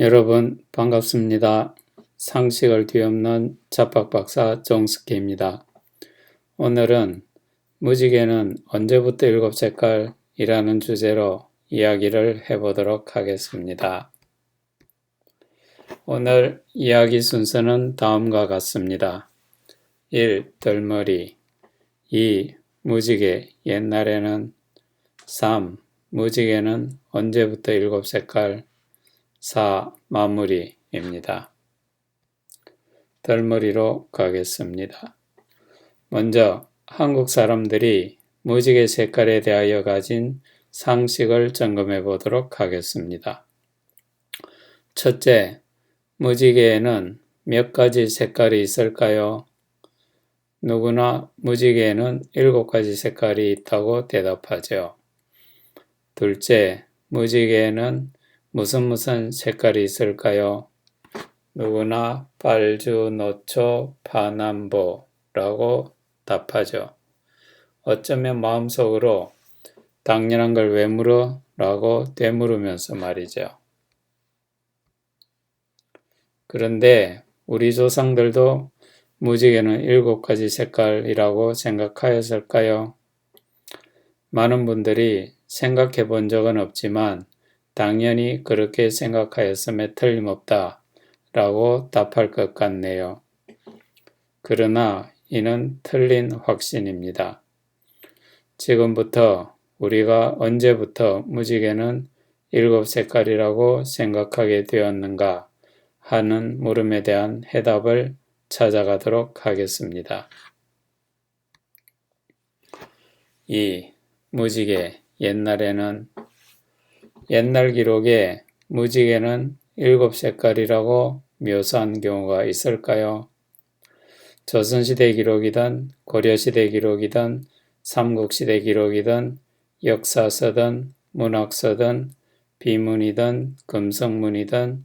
여러분 반갑습니다. 상식을 뒤엎는 잡박박사 정스케입니다. 오늘은 무지개는 언제부터 일곱 색깔이라는 주제로 이야기를 해보도록 하겠습니다. 오늘 이야기 순서는 다음과 같습니다. 1. 덜머리 2. 무지개 옛날에는 3. 무지개는 언제부터 일곱 색깔 4. 마무리입니다. 덜머리로 가겠습니다. 먼저 한국 사람들이 무지개 색깔에 대하여 가진 상식을 점검해 보도록 하겠습니다. 첫째, 무지개에는 몇 가지 색깔이 있을까요? 누구나 무지개에는 일곱 가지 색깔이 있다고 대답하죠. 둘째, 무지개에는 무슨 무슨 색깔이 있을까요? 누구나 빨주, 노초, 파남보라고 답하죠. 어쩌면 마음속으로 당연한 걸 왜 물어? 라고 되물으면서 말이죠. 그런데 우리 조상들도 무지개는 일곱 가지 색깔이라고 생각하였을까요? 많은 분들이 생각해 본 적은 없지만 당연히 그렇게 생각하였음에 틀림없다 라고 답할 것 같네요. 그러나 이는 틀린 확신입니다. 지금부터 우리가 언제부터 무지개는 일곱 색깔이라고 생각하게 되었는가 하는 물음에 대한 해답을 찾아가도록 하겠습니다. 2. 무지개 옛날에는 옛날 기록에 무지개는 일곱 색깔이라고 묘사한 경우가 있을까요? 조선시대 기록이든 고려시대 기록이든 삼국시대 기록이든 역사서든 문학서든 비문이든 금성문이든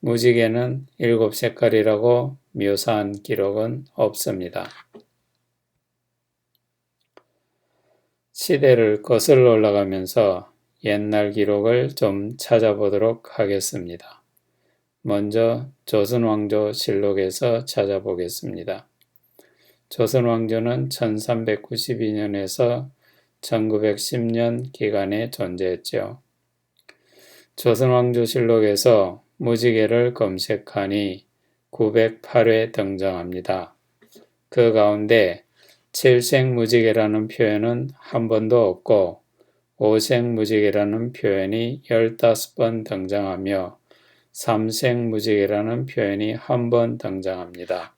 무지개는 일곱 색깔이라고 묘사한 기록은 없습니다. 시대를 거슬러 올라가면서 옛날 기록을 좀 찾아보도록 하겠습니다. 먼저 조선왕조 실록에서 찾아보겠습니다. 조선왕조는 1392년에서 1910년 기간에 존재했죠. 조선왕조 실록에서 무지개를 검색하니 908회 등장합니다. 그 가운데 칠색 무지개라는 표현은 한 번도 없고 오색무지개라는 표현이 15번 등장하며 삼색무지개라는 표현이 한 번 등장합니다.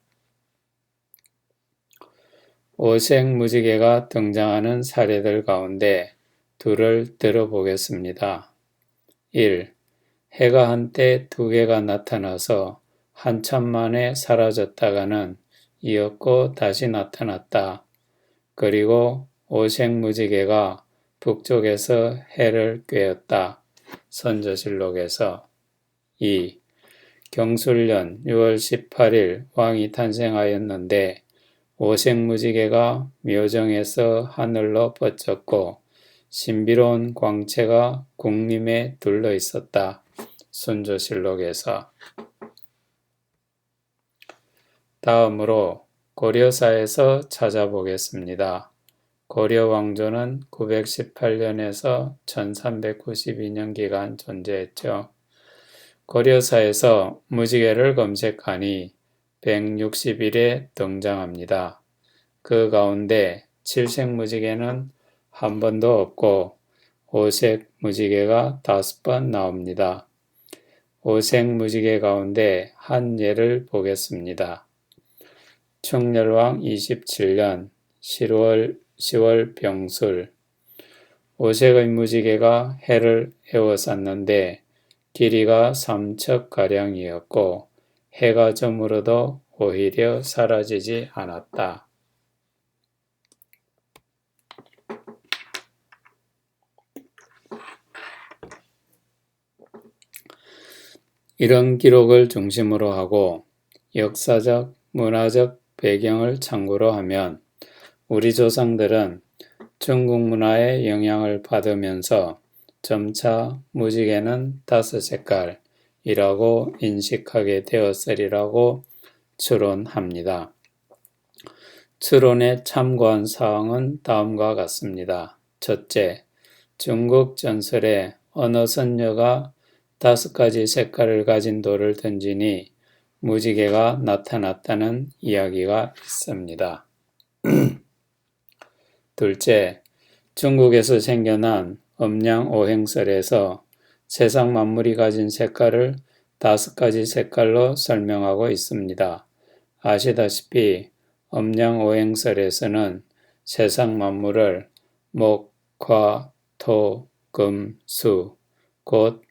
오색무지개가 등장하는 사례들 가운데 둘을 들어보겠습니다. 1. 해가 한때 두 개가 나타나서 한참 만에 사라졌다가는 이었고 다시 나타났다. 그리고 오색무지개가 북쪽에서 해를 꿰었다. 선조실록에서 2. 경술년 6월 18일 왕이 탄생하였는데 오색무지개가 묘정에서 하늘로 뻗쳤고 신비로운 광채가 국림에 둘러 있었다. 순조실록에서 다음으로 고려사에서 찾아보겠습니다. 고려 왕조는 918년에서 1392년 기간 존재했죠. 고려사에서 무지개를 검색하니 160일에 등장합니다. 그 가운데 칠색 무지개는 한 번도 없고 오색 무지개가 다섯 번 나옵니다. 오색 무지개 가운데 한 예를 보겠습니다. 충렬왕 27년 10월 10월 병술 오색의 무지개가 해를 에워쌌는데 길이가 3척가량이었고 해가 저물어도 오히려 사라지지 않았다. 이런 기록을 중심으로 하고 역사적, 문화적 배경을 참고로 하면 우리 조상들은 중국 문화의 영향을 받으면서 점차 무지개는 다섯 색깔, 이라고 인식하게 되었으리라고 추론합니다. 추론에 참고한 사항은 다음과 같습니다. 첫째, 중국 전설에 어느 선녀가 다섯 가지 색깔을 가진 돌을 던지니 무지개가 나타났다는 이야기가 있습니다. 둘째, 중국에서 생겨난 음양 오행설에서 세상 만물이 가진 색깔을 다섯 가지 색깔로 설명하고 있습니다. 아시다시피 음양 오행설에서는 세상 만물을 목, 화, 토, 금, 수, 곧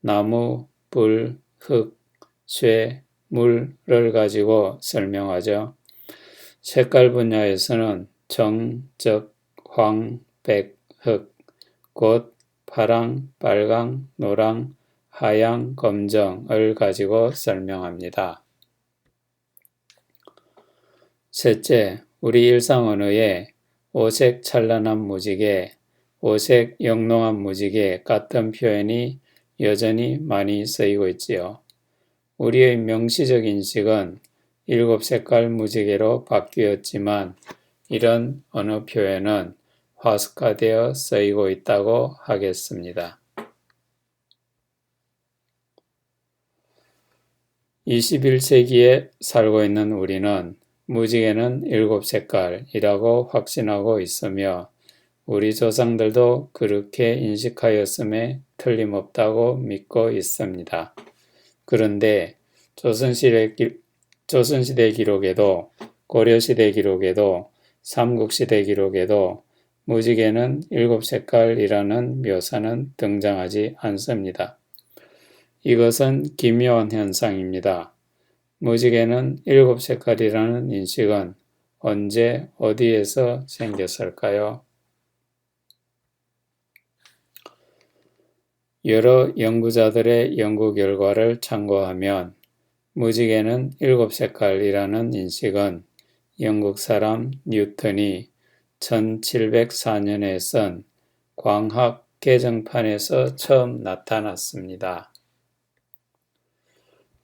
나무, 불, 흙, 쇠, 물을 가지고 설명하죠. 색깔 분야에서는 정, 적, 황, 백, 흑, 곧 파랑, 빨강, 노랑, 하양, 검정을 가지고 설명합니다. 셋째, 우리 일상 언어에 오색 찬란한 무지개, 오색 영롱한 무지개 같은 표현이 여전히 많이 쓰이고 있지요. 우리의 명시적 인식은 일곱 색깔 무지개로 바뀌었지만 이런 언어 표현은 화석화되어 쓰이고 있다고 하겠습니다. 21세기에 살고 있는 우리는 무지개는 일곱 색깔이라고 확신하고 있으며 우리 조상들도 그렇게 인식하였음에 틀림없다고 믿고 있습니다. 그런데 조선시대, 조선시대 기록에도 고려시대 기록에도 삼국시대 기록에도 무지개는 일곱 색깔이라는 묘사는 등장하지 않습니다. 이것은 기묘한 현상입니다. 무지개는 일곱 색깔이라는 인식은 언제 어디에서 생겼을까요? 여러 연구자들의 연구 결과를 참고하면 무지개는 일곱 색깔이라는 인식은 영국 사람 뉴턴이 1704년에 쓴 광학 개정판에서 처음 나타났습니다.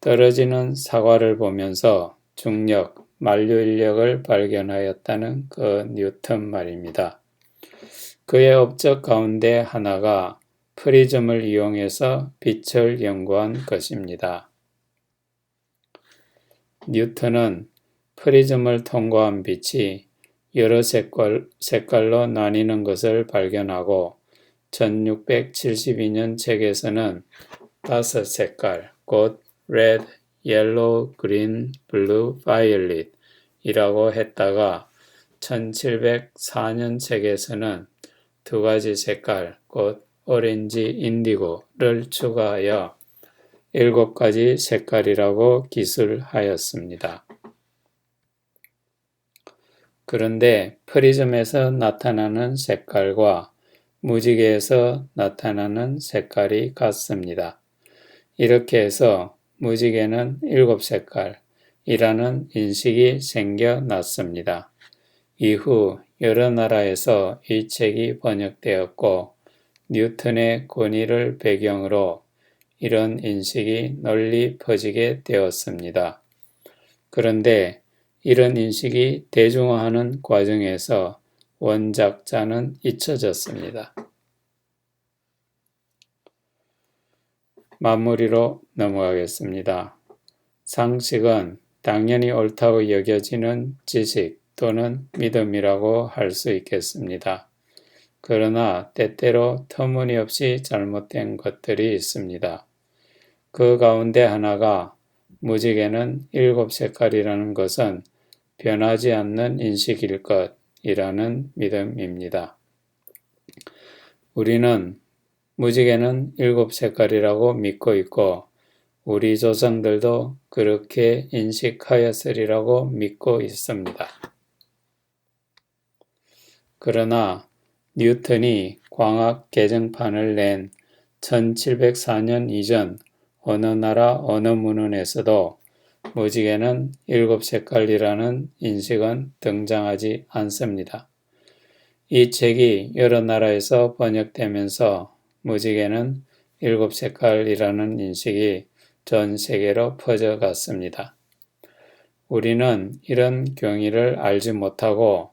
떨어지는 사과를 보면서 중력, 만류인력을 발견하였다는 그 뉴턴 말입니다. 그의 업적 가운데 하나가 프리즘을 이용해서 빛을 연구한 것입니다. 뉴턴은 프리즘을 통과한 빛이 여러 색깔, 색깔로 나뉘는 것을 발견하고 1672년 책에서는 다섯 색깔, 곧 red, yellow, green, blue, violet 이라고 했다가 1704년 책에서는 두 가지 색깔, 곧 오렌지, 인디고를 추가하여 일곱 가지 색깔이라고 기술하였습니다. 그런데 프리즘에서 나타나는 색깔과 무지개에서 나타나는 색깔이 같습니다. 이렇게 해서 무지개는 일곱 색깔이라는 인식이 생겨났습니다. 이후 여러 나라에서 이 책이 번역되었고 뉴턴의 권위를 배경으로 이런 인식이 널리 퍼지게 되었습니다. 그런데 이런 인식이 대중화하는 과정에서 원작자는 잊혀졌습니다. 마무리로 넘어가겠습니다. 상식은 당연히 옳다고 여겨지는 지식 또는 믿음이라고 할 수 있겠습니다. 그러나 때때로 터무니없이 잘못된 것들이 있습니다. 그 가운데 하나가 무지개는 일곱 색깔이라는 것은 변하지 않는 인식일 것이라는 믿음입니다. 우리는 무지개는 일곱 색깔이라고 믿고 있고 우리 조상들도 그렇게 인식하였으리라고 믿고 있습니다. 그러나 뉴턴이 광학 개정판을 낸 1704년 이전 어느 나라 어느 문헌에서도 무지개는 일곱 색깔이라는 인식은 등장하지 않습니다. 이 책이 여러 나라에서 번역되면서 무지개는 일곱 색깔이라는 인식이 전 세계로 퍼져갔습니다. 우리는 이런 경위를 알지 못하고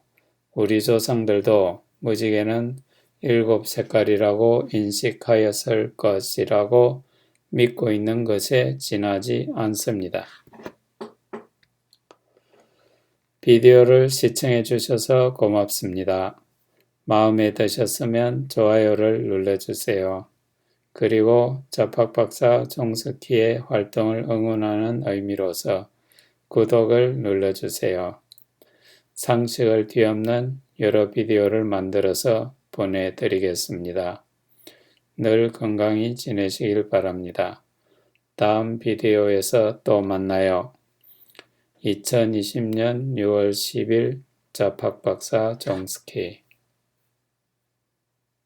우리 조상들도 무지개는 일곱 색깔이라고 인식하였을 것이라고 믿고 있는 것에 지나지 않습니다. 비디오를 시청해 주셔서 고맙습니다. 마음에 드셨으면 좋아요를 눌러주세요. 그리고 접학박사 정석희의 활동을 응원하는 의미로서 구독을 눌러주세요. 상식을 뒤엎는 여러 비디오를 만들어서 보내드리겠습니다. 늘 건강히 지내시길 바랍니다. 다음 비디오에서 또 만나요. 2020년 6월 10일 자팍 박사 정스키